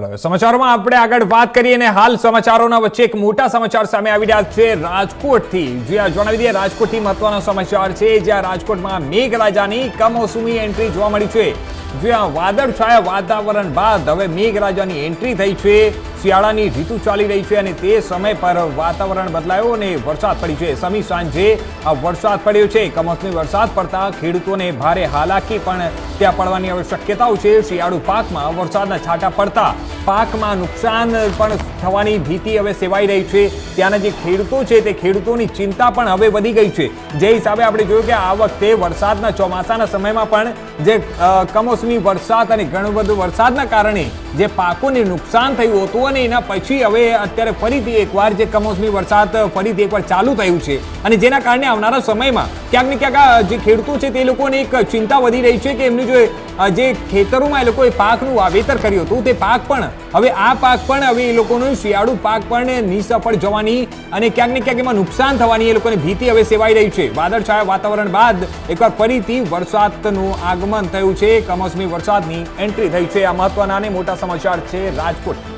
ચાલો, સમાચારોમાં આપણે આગળ વાત કરીએ અને હાલ સમાચારોના વચ્ચે એક મોટા સમાચાર સામે આવી રહ્યા છે રાજકોટથી. જ્યાં જણાવી દઈએ રાજકોટથી મહત્વનો સમાચાર છે જ્યાં રાજકોટમાં મેઘરાજાની કમોસમી એન્ટ્રી જોવા મળી છે. જ્યાં વાદળછાયા વાતાવરણ બાદ હવે મેઘરાજાની એન્ટ્રી થઈ છે. શિયાળાની ઋતુ ચાલી રહી છે અને તે સમય પર વાતાવરણ બદલાયો અને વરસાદ પડી છે. સમી સાંજે આ વરસાદ પડ્યો છે. કમોસમી વરસાદ પડતા ખેડૂતોને ભારે હાલાકી પણ ત્યાં પડવાની હવે શક્યતાઓ છે. શિયાળુ પાકમાં વરસાદના છાંટા પડતા પાકમાં નુકસાન પણ થવાની ભીતિ હવે સેવાઈ રહી છે. ત્યાંના જે ખેડૂતો છે તે ખેડૂતોની ચિંતા પણ હવે વધી ગઈ છે. જે હિસાબે આપણે જોયું કે આ વખતે વરસાદના ચોમાસાના સમયમાં પણ જે કમોસમી વરસાદ અને ઘણું બધું વરસાદના કારણે જે પાકોને નુકસાન થયું હતું અને એના પછી હવે અત્યારે ફરીથી એકવાર જે કમોસમી વરસાદ ફરીથી એકવાર ચાલુ થયું છે અને જેના કારણે આવનારા સમયમાં ક્યાંક ને ક્યાંક જે ખેડૂતો છે તે લોકોને એક ચિંતા વધી રહી છે કે એમનું જે જે ખેતરોમાં એ લોકોએ પાકનું વાવેતર કર્યું હતું તે પાક પણ હવે આ પાક પણ હવે એ લોકોનું શિયાળુ પાક પણ નિસફળ જવાની અને ક્યાંક ને ક્યાંક એમાં નુકસાન થવાની એ લોકોને ભીતિ હવે સેવાઈ રહી છે. વાદળછાયા વાતાવરણ બાદ એકવાર ફરીથી વરસાદનું આગમન થયું છે. કમોસમી વરસાદની એન્ટ્રી થઈ છે. આ મહત્વના અને મોટા સમાચાર છે રાજકોટ.